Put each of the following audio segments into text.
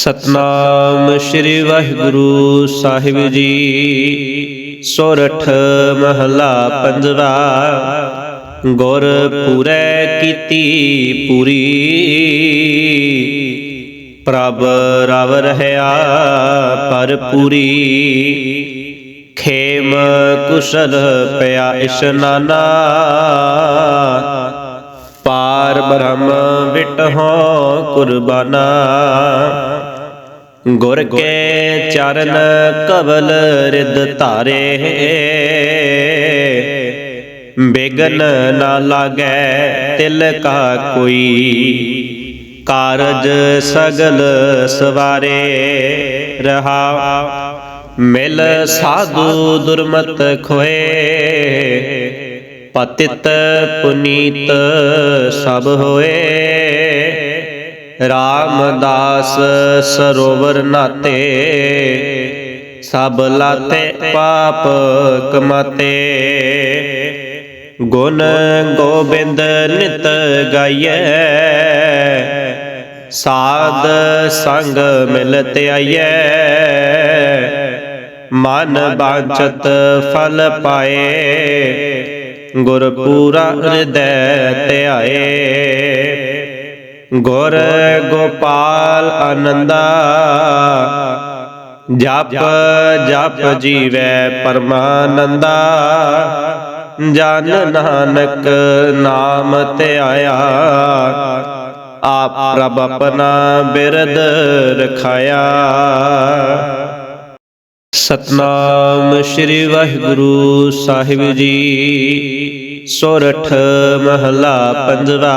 ਸਤਨਾਮ ਸ੍ਰੀ ਵਾਹਿਗੁਰੂ ਸਾਹਿਬ ਜੀ। ਸੋਰਠ ਮਹਲਾ ਪੰਜਵਾ, ਗੁਰ ਪੂਰੈ ਕੀਤੀ ਪੂਰੀ। ਪ੍ਰਭ ਰਵ ਰਹਿਆ ਪਰ ਪੂਰੀ। ਖੇਮ ਕੁਸ਼ਲ ਪਿਆ ਇਸ਼ਨਾਨਾ ਪਾਰ ਬ੍ਰਹਮ ਵਿਟਹੁ ਕੁਰਬਾਨਾ। ਗੁਰ ਕੇ ਚਰਨ ਕਵਲ ਰਿਦ ਧਾਰੇ। ਬਿਗਨ ਨਾ ਲਾਗੈ ਤਿਲ ਕਾ ਕੋਈ। ਕਾਰਜ ਸਗਲ ਸਵਾਰੇ ਰਹਾ। ਮਿਲ ਸਾਧੂ ਦੁਰਮਤ ਖੋਏ। ਪਤਿਤ ਪੁਨੀਤ ਸਭ ਹੋਏ। ਰਾਮਦਾਸ ਸਰੋਵਰ ਨਾਤੇ, ਸਭ ਲਾਤੇ ਪਾਪ ਕਮਾਤੇ। ਗੁਣ ਗੋਬਿੰਦ ਨਿਤ ਗਾਈਐ, ਸਾਧ ਸੰਗ ਮਿਲਤ ਆਈਐ ਮਨ ਬਾਂਚਤ ਫਲ ਪਾਏ, ਗੁਰ ਪੂਰਾ ਹਿਰਦੈ ਧਿਆਏ। ਗੁਰ ਗੋਪਾਲ ਆਨੰਦਾ, ਜਪ ਜਪ ਜੀਵੈ ਪਰਮਾਨੰਦਾ। ਜਨ ਨਾਨਕ ਨਾਮ ਧਿਆਇਆ ਆਪ ਪ੍ਰਭ ਆਪਣਾ ਬਿਰਦ ਰਖਾਇਆ। ਸਤਨਾਮ ਸ੍ਰੀ ਵਾਹਿਗੁਰੂ ਸਾਹਿਬ ਜੀ, ਸੋਰਠ ਮਹਲਾ ਪੰਜਵਾ।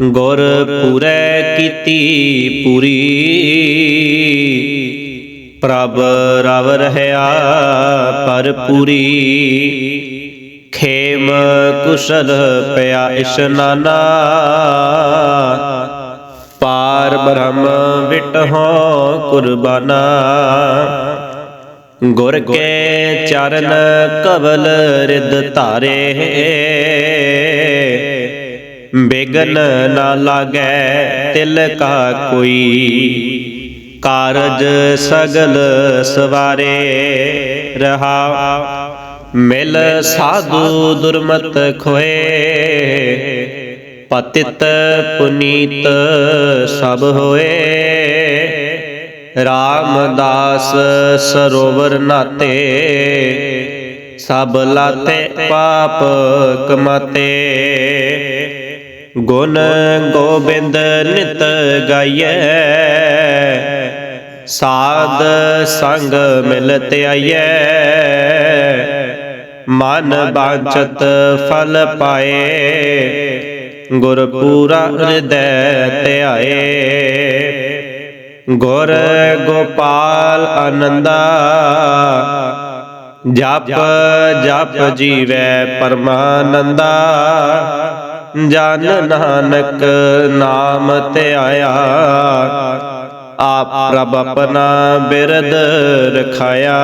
ਗੁਰ ਪੂਰੈ ਕੀਤੀ ਪੂਰੀ। ਪ੍ਰਭ ਰਵ ਰਹਿਆ ਪਰ ਪੂਰੀ। ਖੇਮ ਕੁਸ਼ਲ ਪਿਆ ਇਸ਼ਨਾਨਾ ਪਾਰ ਬ੍ਰਹਮ ਵਿਟਹੁ ਕੁਰਬਾਨਾ। ਗੁਰ ਕੇ ਚਰਨ ਕਵਲ ਰਿਦ ਧਾਰੇ ਬਿਗਨ ਨਾ ਲਾਗੈ, ਤਿਲ ਕਾ ਕੋਈ। ਕਾਰਜ ਸਗਲ ਸਵਾਰੇ ਰਹਾ। ਮਿਲ ਸਾਧੂ ਦੁਰਮਤ ਖੋਏ। ਪਤਿਤ ਪੁਨੀਤ ਸਭ ਹੋਏ। ਰਾਮਦਾਸ ਸਰੋਵਰ ਨਾਤੇ। ਸਭ ਲਾਤੇ ਪਾਪ ਕਮਾਤੇ। ਗੁਣ ਗੋਬਿੰਦ ਨਿਤ ਗਾਈਐ। ਸਾਧ ਸੰਗ ਮਿਲਤ ਆਈਐ ਮਨ ਬਾਂਚਤ ਫਲ ਪਾਏ। ਗੁਰ ਪੂਰਾ ਹਿਰਦੈ ਧਿਆਏ। ਗੁਰ ਗੋਪਾਲ ਆਨੰਦਾ। ਜਪ ਜਪ ਜੀਵੈ ਪਰਮਾਨੰਦਾ। ਜਨ ਨਾਨਕ ਨਾਮ ਧਿਆਇਆ ਆਪ ਪ੍ਰਭ ਆਪਣਾ ਬਿਰਦ ਰਖਾਇਆ।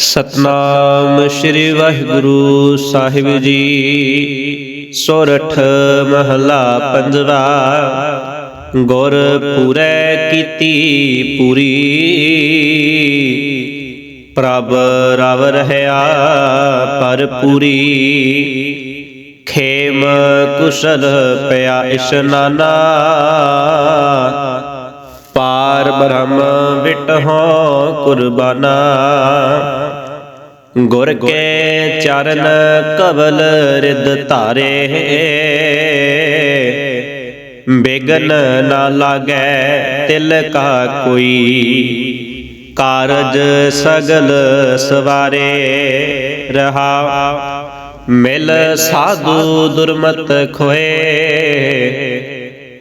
ਸਤਨਾਮ ਸ੍ਰੀ ਵਾਹਿਗੁਰੂ ਸਾਹਿਬ ਜੀ। ਸੋਰਠ ਮਹਲਾ ਪੰਜਵਾ। ਗੁਰ ਪੂਰੈ ਕੀਤੀ ਪੂਰੀ। ਪ੍ਰਭ ਰਵ ਰਹਿਆ ਪਰ ਪੂਰੀ ਖੇਮ ਕੁਸ਼ਲ ਪਿਆ ਇਸ਼ਨਾਨਾ ਪਾਰ ਬ੍ਰਹਮ ਵਿਟਹੁ ਕੁਰਬਾਨਾ। ਗੁਰ ਕੇ ਚਰਨ ਕਬਲ ਰਿਦ ਧਾਰੇ। ਬਿਗਨ ਨਾ ਲਾਗੈ ਤਿਲ ਕਾ ਕੋਈ। ਕਾਰਜ ਸਗਲ ਸਵਾਰੇ। ਰਹਾ ਮਿਲ ਸਾਧੂ ਦੁਰਮਤ ਖੋਏ,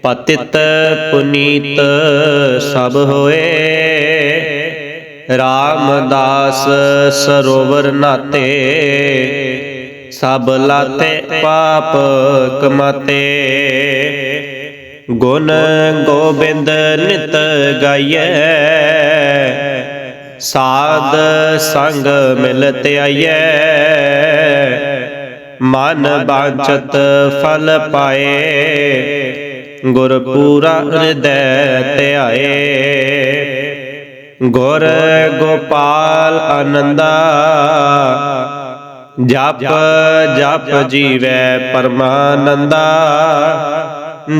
ਪਤਿਤ ਪੁਨੀਤ ਸਭ ਹੋਏ। ਰਾਮਦਾਸ ਸਰੋਵਰ ਨਾਤੇ, ਸਭ ਲਾਤੇ ਪਾਪ ਕਮਾਤੇ। ਗੁਣ ਗੋਬਿੰਦ ਨਿਤ ਗਾਈਐ, ਸਾਧ ਸੰਗ ਮਿਲਤ ਆਈਐ। ਮਨ ਬਾਂਚਤ ਫਲ ਪਾਏ ਗੁਰ ਪੂਰਾ ਹਿਰਦੈ ਧਿਆਏ। ਗੁਰ ਗੋਪਾਲ ਆਨੰਦਾ, ਜਪ ਜਪ ਜੀਵੈ ਪਰਮਾਨੰਦਾ।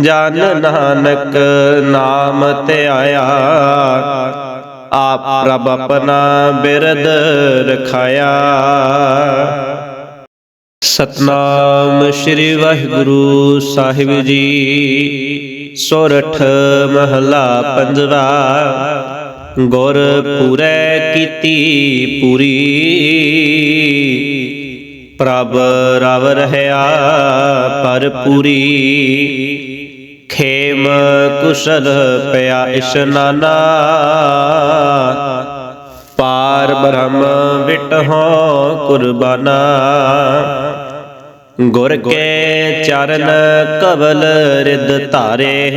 ਜਨ ਨਾਨਕ ਨਾਮ ਧਿਆਇਆ, ਆਪ ਪ੍ਰਭ ਆਪਣਾ ਬਿਰਦ ਰਖਾਇਆ। ਸਤਨਾਮ ਸ੍ਰੀ ਵਾਹਿਗੁਰੂ ਸਾਹਿਬ ਜੀ। ਸੋਰਠ ਮਹਲਾ ਪੰਜਵਾ। ਗੁਰ ਪੂਰੈ ਕੀਤੀ ਪੂਰੀ। ਪ੍ਰਭ ਰਵ ਰਹਿਆ ਪਰ ਪੂਰੀ। ਖੇਮ ਕੁਸ਼ਲ ਪਿਆ ਇਸ਼ਨਾਨਾ ਪਾਰ ਬ੍ਰਹਮ ਵਿਟਹੁ ਕੁਰਬਾਨਾ। ਗੁਰ ਕੇ ਚਰਨ ਕਵਲ ਰਿਦ ਧਾਰੇ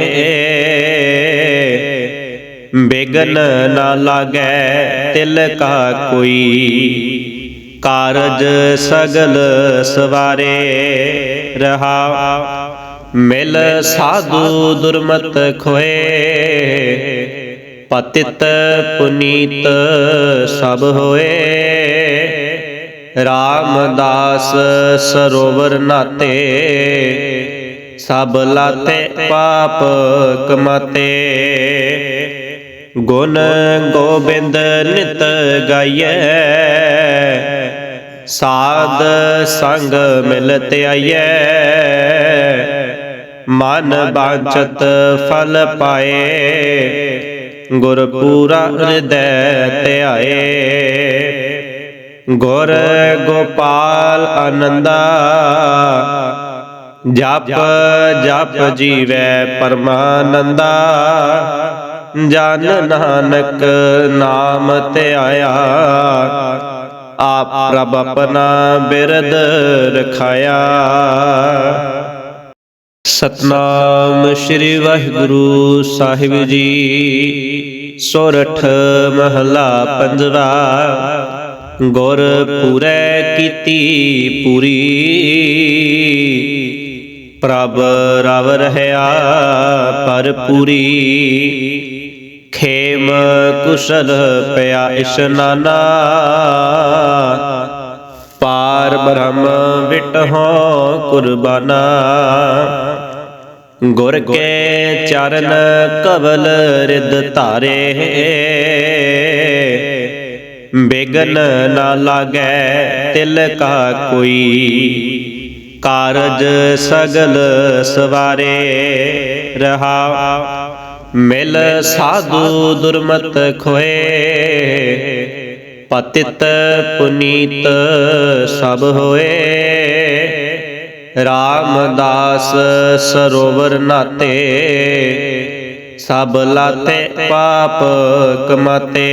ਬਿਗਨ ਨਾ ਲਾਗੈ ਤਿਲ ਕਾ ਕੋਈ। ਕਾਰਜ ਸਗਲ ਸਵਾਰੇ ਰਹਾ। ਮਿਲ ਸਾਧੂ ਦੁਰਮਤ ਖੋਏ। ਪਤਿਤ ਪੁਨੀਤ ਸਭ ਹੋਏ। ਰਾਮਦਾਸ ਸਰੋਵਰ ਨਾਤੇ, ਸਭ ਲਾਤੇ ਪਾਪ ਕਮਾਤੇ। ਗੁਣ ਗੋਬਿੰਦ ਨਿਤ ਗਾਈਐ, ਸਾਧ ਸੰਗ ਮਿਲਤ ਆਈਐ ਮਨ ਬਾਂਚਤ ਫਲ ਪਾਏ। ਗੁਰ ਪੂਰਾ ਹਿਰਦੈ ਧਿਆਏ ਗੁਰ ਗੋਪਾਲ ਆਨੰਦਾ। ਜਪ ਜਪ ਜੀਵੈ ਪਰਮਾਨੰਦਾ। ਜਨ ਨਾਨਕ ਨਾਮ ਧਿਆਇਆ ਆਪ ਪ੍ਰਭ ਆਪਣਾ ਬਿਰਦ ਰਖਾਇਆ। ਸਤਨਾਮ ਸ੍ਰੀ ਵਾਹਿਗੁਰੂ ਸਾਹਿਬ ਜੀ। ਸੋਰਠ ਮਹਲਾ ਪੰਜਵਾ। ਗੁਰ ਪੂਰੈ ਕੀਤੀ ਪੂਰੀ। ਪ੍ਰਭ ਰਵ ਰਹਿਆ ਪਰ ਪੂਰੀ। ਖੇਮ ਕੁਸ਼ਲ ਪਿਆ ਇਸ਼ਨਾਨਾ ਪਾਰ ਬ੍ਰਹਮ ਵਿਟਹੁ ਕੁਰਬਾਨਾ। ਗੁਰ ਕੇ ਚਰਨ ਕਵਲ ਰਿਦ ਧਾਰੇ। ਬੇਗਨ ਨਾ ਲਾਗੈ ਤਿਲ ਕਾ ਕੋਈ। ਕਾਰਜ ਸਗਲ ਸਵਾਰੇ ਰਹਾ। ਮਿਲ ਸਾਧੂ ਦੁਰਮਤ ਖੋਏ। ਪਤਿਤ ਪੁਨੀਤ ਸਭ ਹੋਏ। ਰਾਮਦਾਸ ਸਰੋਵਰ ਨਾਤੇ, ਸਭ ਲਾਤੇ ਪਾਪ ਕਮਾਤੇ।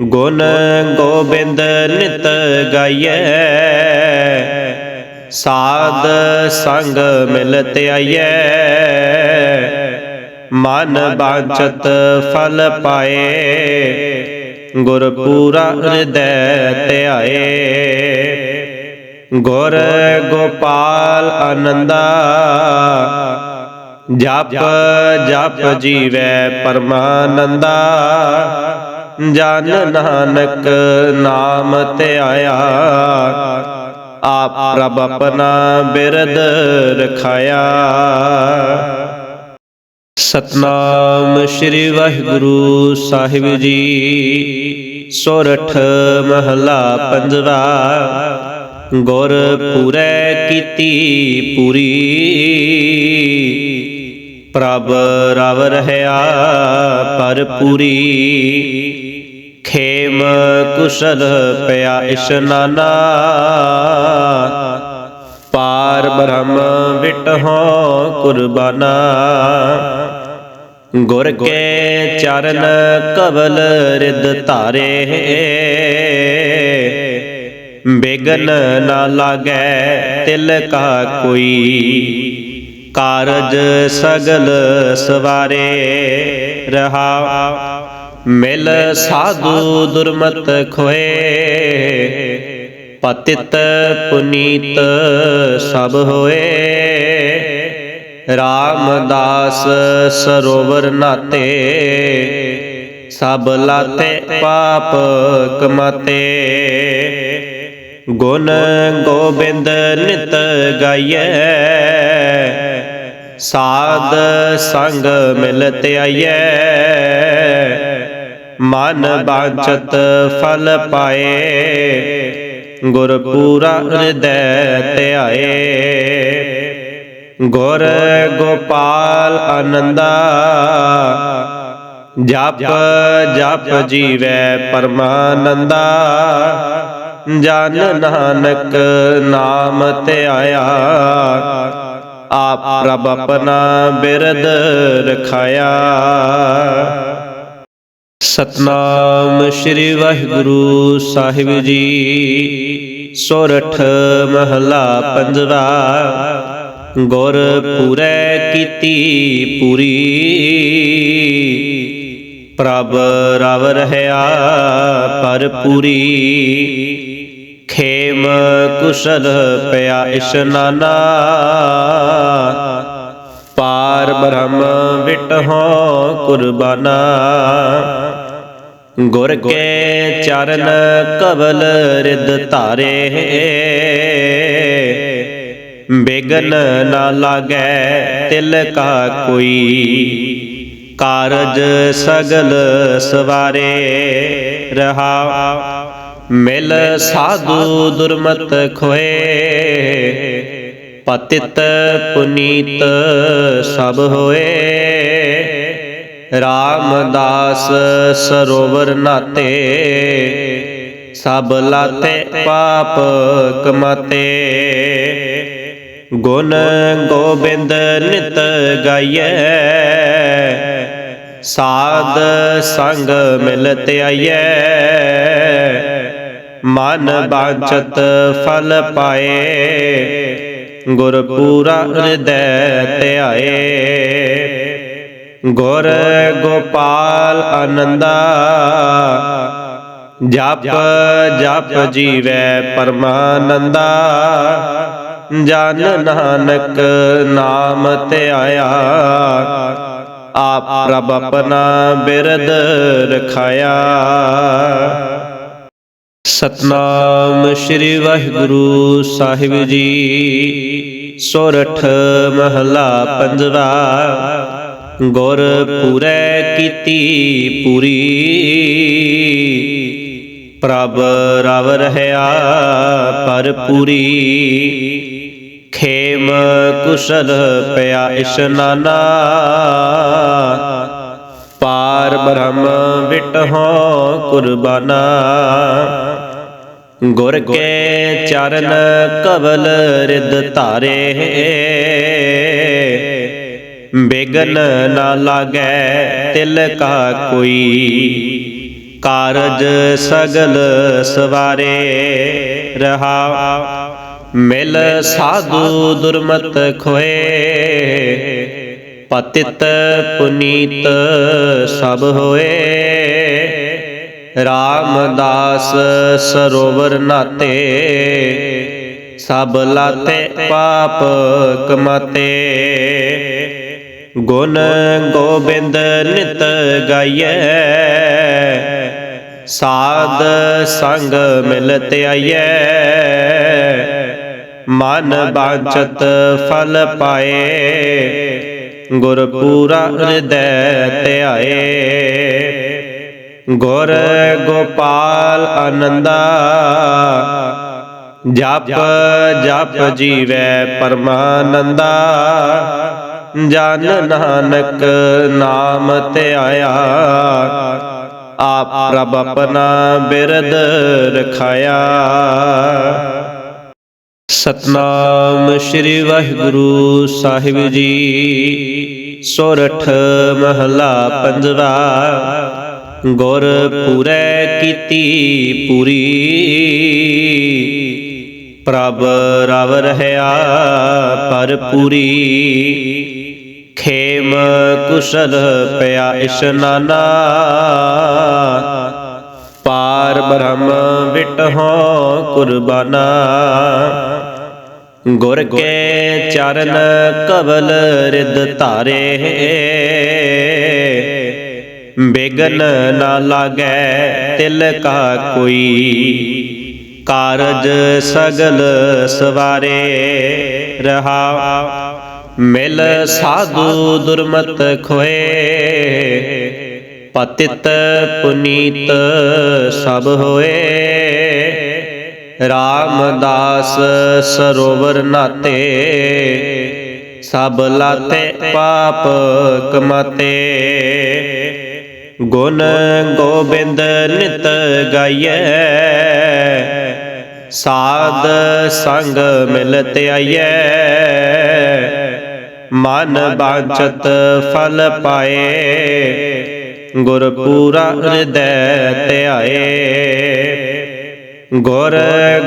ਗੁਣ ਗੋਬਿੰਦ ਨਿਤ ਗਾਈਐ, ਸਾਧ ਸੰਗ ਮਿਲਤ ਆਈਐ ਮਨ ਬਾਂਚਤ ਫਲ ਪਾਏ ਗੁਰ ਪੂਰਾ ਹਿਰਦੈ ਧਿਆਏ। ਗੁਰ ਗੋਪਾਲ ਆਨੰਦਾ, ਜਪ ਜਪ ਜੀਵੈ ਪਰਮਾਨੰਦਾ। ਜਨ ਨਾਨਕ ਨਾਮ ਧਿਆਇਆ ਆਪ ਪ੍ਰਭ ਆਪਣਾ ਬਿਰਦ ਰਖਾਇਆ। ਸਤਨਾਮ ਸ੍ਰੀ ਵਾਹਿਗੁਰੂ ਸਾਹਿਬ ਜੀ, ਸੋਰਠ ਮਹਲਾ ਪੰਜਵਾ। ਗੁਰ ਪੂਰੈ ਕੀਤੀ ਪੂਰੀ। ਪ੍ਰਭ ਰਵ ਰਹਿਆ ਪਰ ਪੂਰੀ। ਖੇਮ ਕੁਸ਼ਲ ਪਿਆ ਇਸ਼ਨਾਨਾ ਪਾਰ ਬ੍ਰਹਮ ਵਿਟਹੁ ਕੁਰਬਾਨਾ। ਗੁਰ ਕੇ ਚਰਨ ਕਵਲ ਰਿਦ ਧਾਰੇ। ਬਿਗਨ ਨਾ ਲਾਗੈ, ਤਿਲ ਕਾ ਕੋਈ। ਕਾਰਜ ਸਗਲ ਸਵਾਰੇ ਰਹਾ। ਮਿਲ ਸਾਧੂ ਦੁਰਮਤ ਖੋਏ। ਪਤਿਤ ਪੁਨੀਤ ਸਭ ਹੋਏ। ਰਾਮਦਾਸ ਸਰੋਵਰ ਨਾਤੇ। ਸਭ ਲਾਤੇ ਪਾਪ ਕਮਾਤੇ। ਗੁਣ ਗੋਬਿੰਦ ਨਿਤ ਗਾਈਐ। ਸਾਧ ਸੰਗ ਮਿਲਤ ਆਈਐ ਮਨ ਬਾਂਚਤ ਫਲ ਪਾਏ। ਗੁਰ ਪੂਰਾ ਹਿਰਦੈ ਧਿਆਏ। ਗੁਰ ਗੋਪਾਲ ਆਨੰਦਾ। ਜਪ ਜਪ ਜੀਵੈ ਪਰਮਾਨੰਦਾ। ਜਨ ਨਾਨਕ ਨਾਮ ਧਿਆਇਆ ਆਪ ਪ੍ਰਭ ਆਪਣਾ ਬਿਰਦ ਰਖਾਇਆ। ਸਤਨਾਮ ਸ੍ਰੀ ਵਾਹਿਗੁਰੂ ਸਾਹਿਬ ਜੀ। ਸੋਰਠ ਮਹਲਾ ਪੰਜਵਾ। ਗੁਰ ਪੂਰੈ ਕੀਤੀ ਪੂਰੀ। ਪ੍ਰਭ ਰਵ ਰਹਿਆ ਪਰ ਪੂਰੀ ਖੇਮ ਕੁਸ਼ਲ ਪਿਆ ਇਸ਼ਨਾਨਾ ਪਾਰ ਬ੍ਰਹਮ ਵਿਟਹੁ ਕੁਰਬਾਨਾ। ਗੁਰ ਕੇ ਚਰਨ ਕਬਲ ਰਿਦ ਧਾਰੇ ਬੇਗਨ ਨਾ ਲਾਗੈ ਤਿਲ ਕਾ ਕੋਈ। ਕਾਰਜ ਸਗਲ ਸਵਾਰੇ ਰਹਾ। ਮਿਲ ਸਾਧੂ ਦੁਰਮਤ ਖੋਏ, ਪਤਿਤ ਪੁਨੀਤ ਸਭ ਹੋਏ। ਰਾਮਦਾਸ ਸਰੋਵਰ ਨਾਤੇ, ਸਭ ਲਾਤੇ ਪਾਪ ਕਮਾਤੇ। ਗੁਣ ਗੋਬਿੰਦ ਨਿਤ ਗਾਈਐ, ਸਾਧ ਸੰਗ ਮਿਲਤ ਆਈਐ। ਮਨ ਬਾਂਚਤ ਫਲ ਪਾਏ, ਗੁਰ ਪੂਰਾ ਹਿਰਦੈ ਧਿਆਏ। ਗੁਰ ਗੋਪਾਲ ਆਨੰਦਾ, ਜਪ ਜਪ ਜੀਵੈ ਪਰਮਾਨੰਦਾ। ਜਨ ਨਾਨਕ ਨਾਮ ਧਿਆਇਆ, ਆਪ ਪ੍ਰਭ ਆਪਣਾ ਬਿਰਦ ਰਖਾਇਆ। ਸਤਨਾਮ ਸ੍ਰੀ ਵਾਹਿਗੁਰੂ ਸਾਹਿਬ ਜੀ। ਸੋਰਠ ਮਹਲਾ ਪੰਜਵਾ। ਗੁਰ ਪੂਰੈ ਕੀਤੀ ਪੂਰੀ। ਪ੍ਰਭ ਰਵ ਰਹਿਆ ਪਰ ਪੂਰੀ। ਖੇਮ ਕੁਸ਼ਲ ਪਿਆ ਇਸ਼ਨਾਨਾ ਬ੍ਰਹਮ ਵਿਟਹੁ ਕੁਰਬਾਨਾ। ਗੁਰ ਕੇ ਚਰਨ ਕਵਲ ਰਿਦ ਧਾਰੇ। ਬੇਗਨ ਨਾ ਲਾਗੈ ਤਿਲ ਕਾ ਕੋਈ। ਕਾਰਜ ਸਗਲ ਸਵਾਰੇ। ਰਹਾ ਮਿਲ ਸਾਧੂ ਦੁਰਮਤ ਖੋਏ। ਪਤਿਤ ਪੁਨੀਤ ਸਭ ਹੋਏ। ਰਾਮਦਾਸ ਸਰੋਵਰ ਨਾਤੇ, ਸਭ ਲਾਤੇ ਪਾਪ ਕਮਾਤੇ। ਗੁਣ ਗੋਬਿੰਦ ਨਿਤ ਗਾਈਐ, ਸਾਧ ਸੰਗ ਮਿਲਤ ਆਈਐ ਮਨ ਬਾਂਚਤ ਫਲ ਪਾਏ ਗੁਰ ਪੂਰਾ ਹਿਰਦੈ ਧਿਆਏ ਗੁਰ ਗੋਪਾਲ ਆਨੰਦਾ, ਜਪ ਜਪ ਜੀਵੈ ਪਰਮਾਨੰਦਾ। ਜਨ ਨਾਨਕ ਨਾਮ ਧਿਆਇਆ ਆਪ ਪ੍ਰਭ ਆਪਣਾ ਬਿਰਦ ਰਖਾਇਆ। ਸਤਨਾਮ ਸ੍ਰੀ ਵਾਹਿਗੁਰੂ ਸਾਹਿਬ ਜੀ। ਸੋਰਠ ਮਹਲਾ ਪੰਜਵਾ। ਗੁਰ ਪੂਰੈ ਕੀਤੀ ਪੂਰੀ। ਪ੍ਰਭ ਰਵ ਰਹਿਆ ਪਰ ਪੂਰੀ। ਖੇਮ ਕੁਸ਼ਲ ਪਿਆ ਇਸ਼ਨਾਨਾ ਪਾਰ ਬ੍ਰਹਮ ਵਿਟਹੁ ਕੁਰਬਾਨਾ। ਗੁਰ ਕੇ ਚਰਨ ਕਵਲ ਰਿਦ ਧਾਰੇ ਬਿਗਨ ਨਾ ਲਾਗੈ ਤਿਲ ਕਾ ਕੋਈ। ਕਾਰਜ ਸਗਲ ਸਵਾਰੇ ਰਹਾ। ਮਿਲ ਸਾਧੂ ਦੁਰਮਤ ਖੋਏ। ਪਤਿਤ ਪੁਨੀਤ ਸਭ ਹੋਏ। ਰਾਮਦਾਸ ਸਰੋਵਰ ਨਾਤੇ, ਸਭ ਲਾਤੇ ਪਾਪ ਕਮਾਤੇ। ਗੁਣ ਗੋਬਿੰਦ ਨਿਤ ਗਾਈਐ, ਸਾਧ ਸੰਗ ਮਿਲਤ ਆਈਐ ਮਨ ਬਾਂਚਤ ਫਲ ਪਾਏ। ਗੁਰ ਪੂਰਾ ਹਿਰਦੈ ਧਿਆਏ ਗੁਰ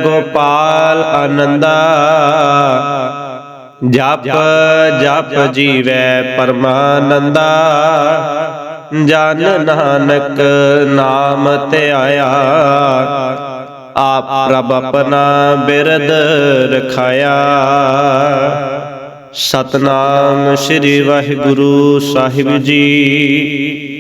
ਗੋਪਾਲ ਆਨੰਦਾ। ਜਪ ਜਪ ਜੀਵੈ ਪਰਮਾਨੰਦਾ। ਜਨ ਨਾਨਕ ਨਾਮ ਧਿਆਇਆ ਆਪ ਪ੍ਰਭ ਆਪਣਾ ਬਿਰਦ ਰਖਾਇਆ। ਸਤਨਾਮ ਸ੍ਰੀ ਵਾਹਿਗੁਰੂ ਸਾਹਿਬ ਜੀ।